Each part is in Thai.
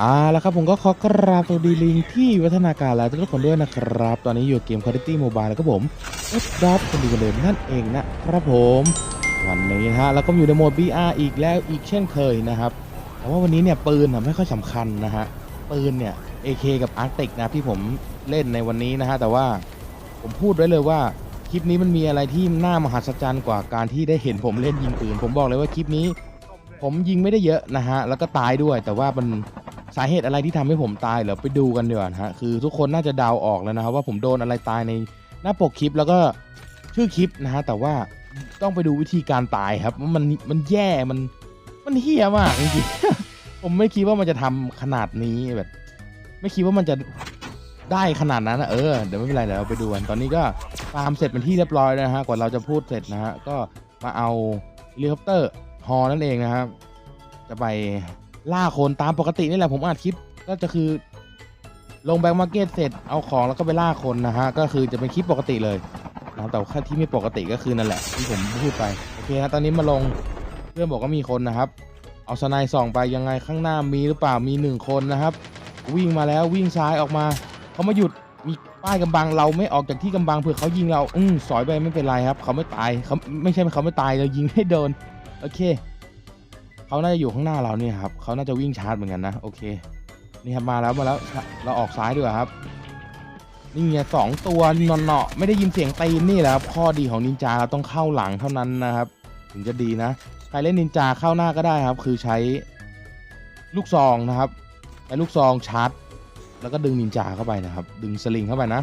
อ่าแล้วครับผมก็ขอกราบสวัสดีลิงที่วัฒนาการแล้วทุกคนด้วยนะครับ ตอนนี้อยู่เกม Quality Mobile แล้วก็ผมเอฟดับคนดีกันเลยนั่นเองนะครับผมวันนี้นะฮะแล้วก็อยู่ในโหมด BR อีกแล้วอีกเช่นเคยนะครับแต่ว่าวันนี้เนี่ยปืนน่ะไม่ค่อยสำคัญนะฮะปืนเนี่ย AK กับ Arctic นะที่ผมเล่นในวันนี้นะฮะแต่ว่าผมพูดไว้เลยว่าคลิปนี้มันมีอะไรที่น่ามหัศจรรย์กว่าการที่ได้เห็นผมเล่นยิงปืน ผมบอกเลยว่าคลิปนี้ ผมยิงไม่ได้เยอะนะฮะแล้วก็ตายด้วยแต่ว่ามัน สาเหตุอะไรที่ทำให้ผมตายเหรอไปดูกันดีกว่านะฮะคือทุกคนน่าจะเดาออกแล้วนะครับว่าผมโดนอะไรตายในหน้าปกคลิปแล้วก็ชื่อคลิปนะฮะแต่ว่าต้องไปดูวิธีการตายครับว่ามันมันแย่มันมันเฮี้ยมากจริงๆผมไม่คิดว่ามันจะทำขนาดนี้แบบ ไม่คิดว่ามันจะได้ขนาดนั้นนะเออเดี๋ยวไม่เป็นไรเดี๋ยวเราไปดูกันตอนนี้ก็ฟาร์มเสร็จเป็นที่เรียบร้อยนะฮะกว่าเราจะพูดเสร็จนะฮะก็มาเอาเฮลิคอปเตอร์ฮอนั่นเองนะครับจะไป ล่าคนตามปกตินี่แหละผมอัดคลิปก็จะคือ ลงแบงก์มาร์เก็ตเสร็จเอาของแล้วก็ไปล่าคนนะฮะก็คือจะเป็นคลิปปกติเลยนะครับแต่ว่าที่ไม่ปกติก็คือนั่นแหละที่ผมพูดไปโอเคนะตอนนี้มาลงเพื่อนบอกว่ามีคนนะครับ เอาสไนด์ส่องไปยังไงข้างหน้ามีหรือเปล่ามีหนึ่งคนนะครับ วิ่งมาแล้ววิ่งซ้ายออกมาเขามาหยุดมีป้ายกำบังเราไม่ออกจากที่กำบังเผื่อเขายิงเรา อืมสอยไปไม่เป็นไรครับ เขาไม่ตายเขาไม่ใช่เขาไม่ตายเรายิงให้โดน โอเค เขาน่าจะอยู่ข้างหน้าเราเนี่ยครับเขาน่าจะวิ่งชาร์จเหมือนกันนะโอเคนี่ครับมาแล้วมาแล้วเราออกซ้ายดีกว่าครับนี่ไงสองตัวนอนเนาะไม่ได้ยินเสียงตีนนี่แหละครับข้อดีของนินจาเราต้องเข้าหลังเท่านั้นนะครับ ถึงจะดีนะใครเล่นนินจาเข้าหน้าก็ได้ครับ คือใช้ลูกซองนะครับใช้ลูกซองชาร์จแล้วก็ดึงนินจาเข้าไปนะครับ ดึงสลิงเข้าไปนะ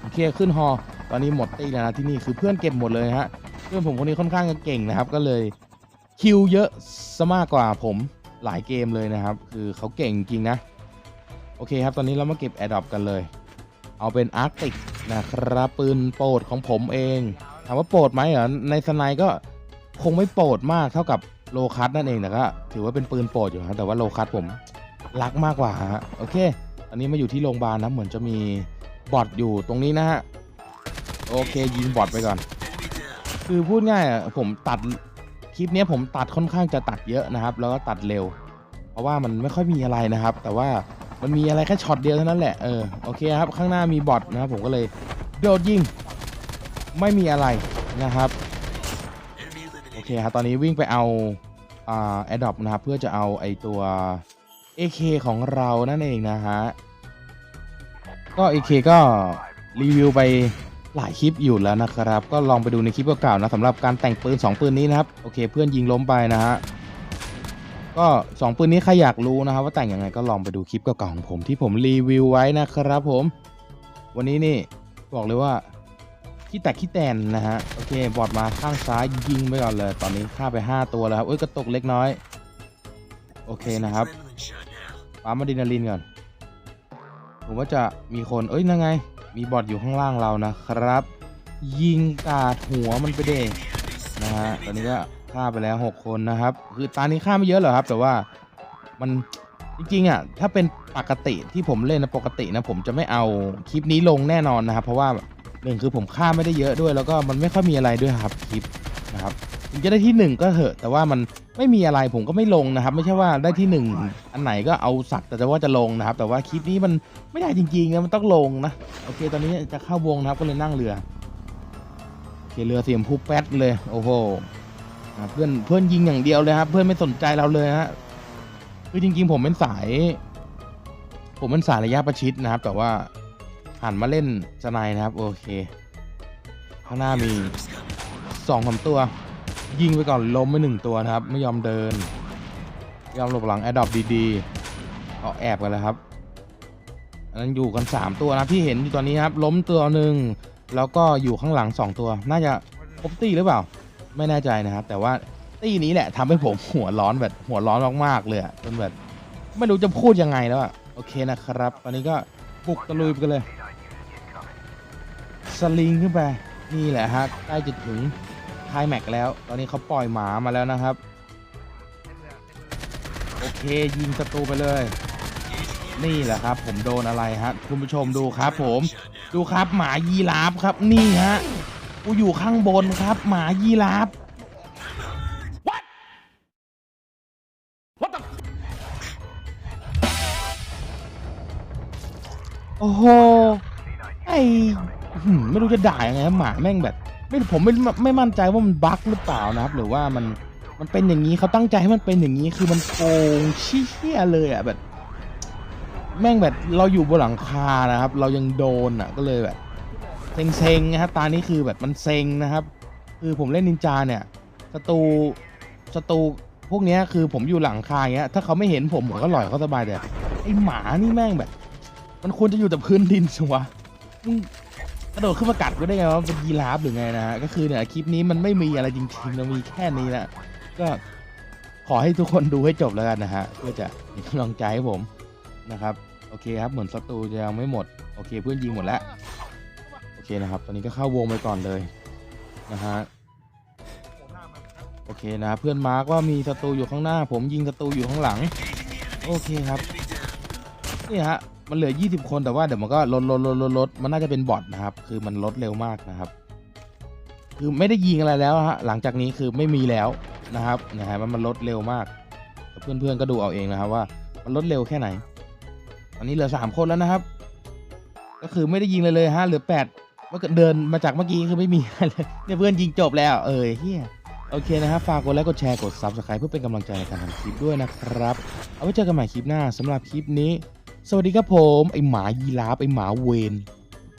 โอเคขึ้นฮอตอนนี้หมดตีแล้วนะที่นี่คือเพื่อนเก็บหมดเลยฮะเพื่อนผมคนนี้ค่อนข้างจะเก่งนะครับ ก็เลย คิวเยอะซะมากกว่าผมหลายเกมเลยนะครับ คือเขาเก่งจริงนะ โอเคครับ ตอนนี้เรามาเก็บแอร์ดอปกันเลย เอาเป็นอาร์ติกนะครับ ปืนโปรดของผมเอง ถามว่าโปรดไหมเหรอ ในสไนก็คงไม่โปรดมากเท่ากับโลคัสนั่นเองแต่ก็ถือว่าเป็นปืนโปรดอยู่ครับแต่ว่าโลคัสผมรักมากกว่าฮะโอเค อันนี้มาอยู่ที่โรงพยาบาลนะเหมือนจะมีบอทอยู่ตรงนี้นะฮะโอเคยิงบอทไปก่อน คือพูดง่ายอะผมตัด คลิปนี้ผมตัดค่อนข้างจะตัดเยอะนะครับ แล้วก็ตัดเร็ว เพราะว่ามันไม่ค่อยมีอะไรนะครับ แต่ว่ามันมีอะไรแค่ช็อตเดียวเท่านั้นแหละเออโอเคครับข้างหน้ามีบอทนะครับผมก็เลยโดดยิงไม่มีอะไรนะครับโอเคครับตอนนี้วิ่งไปเอาอ่าแอดดอปนะครับเพื่อจะเอาไอตัว AK ของเรานั่นเองนะฮะก็ AK ก็รีวิวไป หลายคลิปอยู่แล้วนะครับ ก็ลองไปดูในคลิปเก่าๆนะสำหรับการแต่งปืน 2 ปืนนี้นะครับ โอเค เพื่อนยิงล้มไปนะฮะก็ 2 ปืนนี้ใครอยากรู้นะครับว่าแต่งยังไงก็ลองไปดูคลิปเก่าๆของผมที่ผมรีวิวไว้นะครับผม วันนี้นี่บอกเลยว่าขี้แตกขี้แตนนะฮะโอเคบอดมาข้างซ้ายยิงไปก่อนเลย ตอนนี้ฆ่าไป 5 ตัวแล้วครับเอ้ยกระตกเล็กน้อย โอเคนะครับปั๊มอะดรีนาลินก่อนผมว่าจะมีคนเอ้ยนั่นไง มีบอทอยู่ข้างล่างเรานะครับ ยิงกาดหัวมันไปเด้นะฮะตอนนี้ก็ฆ่าไปแล้ว 6 คนนะครับ คือตานี้ฆ่าไม่เยอะหรอครับ แต่ว่ามันจริงๆอะถ้าเป็นปกติที่ผมเล่นนะปกตินะผมจะไม่เอาคลิปนี้ลงแน่นอนนะครับ เพราะว่าหนึ่งคือผมฆ่าไม่ได้เยอะด้วย แล้วก็มันไม่ค่อยมีอะไรด้วยครับคลิปนะครับ ถึงจะได้ที่หนึ่งก็เถอะ แต่ว่ามันไม่มีอะไรผมก็ไม่ลงนะครับ ไม่ใช่ว่าได้ที่หนึ่งอันไหนก็เอาสักแต่จะว่าจะลงนะครับ แต่ว่าคลิปนี้มันไม่ได้จริงๆนะมันต้องลงนะโอเค ตอนนี้จะเข้าวงนะครับก็เลยนั่งเรือโอเคเรือเสียมพูแป๊ดเลยโอ้โหเพื่อนเพื่อนยิงอย่างเดียวเลยครับ เพื่อนไม่สนใจเราเลยฮะคือจริงๆ ผมเป็นสาย ผมเป็นสายระยะประชิดนะครับ แต่ว่าหันมาเล่นสไนด์นะครับ โอเค ข้างหน้ามีสองสาตัว ยิงไปก่อนล้มไปหนึ่งตัวนะครับ ไม่ยอมเดิน ยอมหลบหลังแอดดอปดีๆเอาแอบกันเลยครับอันนั้นอยู่กัน 3 ตัวนะที่เห็นอยู่ตอนนี้ครับ ล้มตัวหนึ่งแล้วก็อยู่ข้างหลัง 2 ตัว น่าจะครบตีหรือเปล่า ไม่แน่ใจนะครับ แต่ว่าตีนี้แหละทำให้ผมหัวร้อนแบบหัวร้อนมากๆเลยจนแบบไม่รู้จะพูดยังไงแล้วอะโอเคนะครับ ตอนนี้ก็บุกตะลุยไปกันเลย สลิงขึ้นไปนี่แหละฮะใกล้จะถึง ไคลแม็กซ์แล้ว ตอนนี้เขาปล่อยหมามาแล้วนะครับ โอเคยิงศัตรูไปเลย นี่แหละครับ ผมโดนอะไรฮะคุณผู้ชมดูครับ ผมดูครับ หมายีราฟครับ นี่ฮะกูอยู่ข้างบนครับ หมายีราฟ What What the โอ้โหไอหืมไม่รู้จะด่ายังไงครับหมาแม่งแบบ ไม่ผมไม่ไม่มั่นใจว่ามันบั๊กหรือเปล่านะครับ หรือว่ามันมันเป็นอย่างนี้เขาตั้งใจให้มันเป็นอย่างนี้คือมันโกงเชี่ยเลยอะแบบ แม่งแบบเราอยู่บนหลังคานะครับ เรายังโดนอะก็เลยแบบเซ็งๆนะครับตานี้คือแบบมันเซ็งนะครับ คือผมเล่นนินจาเนี่ยศัตรูศัตรูพวกนี้คือผมอยู่หลังคาเงี้ยถ้าเขาไม่เห็นผมผมก็หล่อยเขาสบายแต่ไอหมานี่แม่งแบบ มันควรจะอยู่แต่พื้นดินสิวะมึง กระโดดขึ้นมากัดก็ได้ไงว่าเป็นยีราฟหรือไงนะฮะก็คือเนี่ยคลิปนี้มันไม่มีอะไรจริงๆมันมีแค่นี้นะก็ขอให้ทุกคนดูให้จบแล้วกันนะฮะเพื่อจะมีกำลังใจให้ผมนะครับโอเคครับเหมือนศัตรูจะยังไม่หมดโอเคเพื่อนยิงหมดแล้วโอเคนะครับ ตอนนี้ก็เข้าวงไปก่อนเลยนะฮะโอเคนะเพื่อนมาร์กว่ามีศัตรูอยู่ข้างหน้า ผมยิงศัตรูอยู่ข้างหลัง โอเคครับนี่ฮะ มันเหลือ 20 คนแต่ว่าเดี๋ยวมันก็ลดลดลดลดลดมันน่าจะเป็นบอทนะครับ คือมันลดเร็วมากนะครับ คือไม่ได้ยิงอะไรแล้วฮะหลังจากนี้คือไม่มีแล้วนะครับนะฮะมันมันลดเร็วมาก เพื่อนๆก็ดูเอาเองนะครับว่า มันลดเร็วแค่ไหนตอนนี้เหลือ 3 คนแล้วนะครับ ก็คือไม่ได้ยิงเลยเลยฮะเหลือ 8 เมื่อกี้เดินมาจากเมื่อกี้คือไม่มีเลยเนี่ยเพื่อนยิงจบแล้ว เออเฮียโอเคนะครับฝากกดไลค์กดแชร์กด subscribe เพื่อเป็นกำลังใจในการทำคลิปด้วยนะครับ เอาไว้เจอกันใหม่คลิปหน้าสำหรับคลิปนี้ สวัสดีครับผม ไอหมายีราฟไอหมาเวน